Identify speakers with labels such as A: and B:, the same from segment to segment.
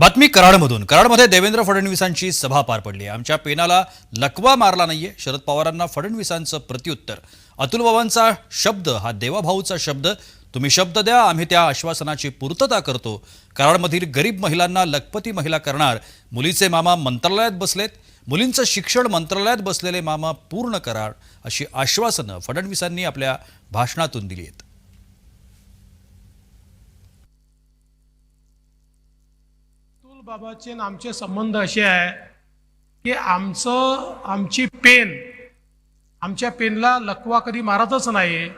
A: बातमी कराडमधून. कराडमध्ये देवेंद्र फडणवीसांची सभा पार पडली आहे. आमच्या पेनाला लकवा मारला नाहीये. शरद पवारांना फडणवीसांचं प्रत्युत्तर. अतुल बाबांचा शब्द हा देवाभाऊचा शब्द तुम्ही शब्द द्या आम्ही त्या आश्वासनाची पूर्तता करतो. कराडमधील गरीब महिलांना लखपती महिला करणार. मुलीचे मामा मंत्रालयात बसलेत. मुलींचं शिक्षण मंत्रालयात बसलेले मामा पूर्ण करार अशी आश्वासनं फडणवीसांनी आपल्या भाषणातून दिली आहेत
B: अतुल बाबाचे आमचे संबंध असे आहे की आमचं आमची पेन आमच्या पेनला लकवा कधी मारतच नाही.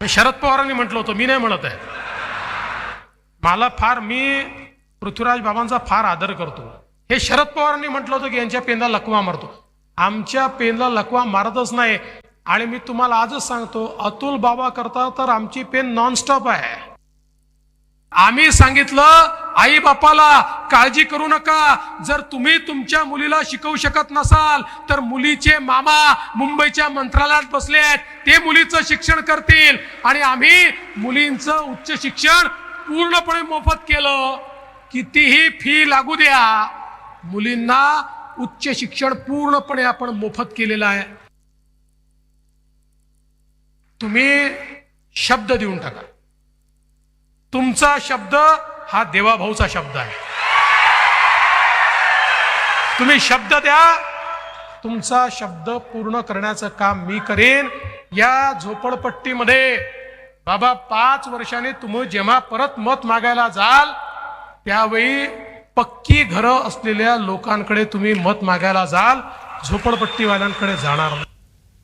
B: शरद पवारांनी म्हटलं होतं मी नाही म्हणत आहे. मला फार मी पृथ्वीराज बाबांचा फार आदर करतो. हे शरद पवारांनी म्हटलं होतं की यांच्या पेनला लकवा मारतो. आमच्या पेनला लकवा मारतच नाही. आणि मी तुम्हाला आजच सांगतो अतुल बाबा करता तर आमची पेन नॉनस्टॉप आहे. आम्ही सांगितलं आई बापाला काळजी करू नका. जर तुम्ही तुमच्या मुलीला शिकवू शकत नसाल तर मुलीचे मामा मुंबईच्या मंत्रालयात बसले आहेत. ते मुलीचं शिक्षण करतील. आणि आम्ही मुलींचं उच्च शिक्षण पूर्णपणे मोफत केलं. कितीही फी लागू द्या मुलींना उच्च शिक्षण पूर्णपणे आपण मोफत केलेलं आहे. तुम्ही शब्द देऊन टाका. तुमचा शब्द हा देवाभाऊचा शब्द आहे. तुम्ही शब्द द्या. तुमचा शब्द पूर्ण करण्याचं काम मी करेन. या झोपडपट्टीमध्ये बाबा पाच वर्षाने तुम्ही जेव्हा परत मत मागायला जाल त्यावेळी पक्की घरं असलेल्या लोकांकडे तुम्ही मत मागायला जाल. झोपडपट्टीवाल्यांकडे जाणार नाही.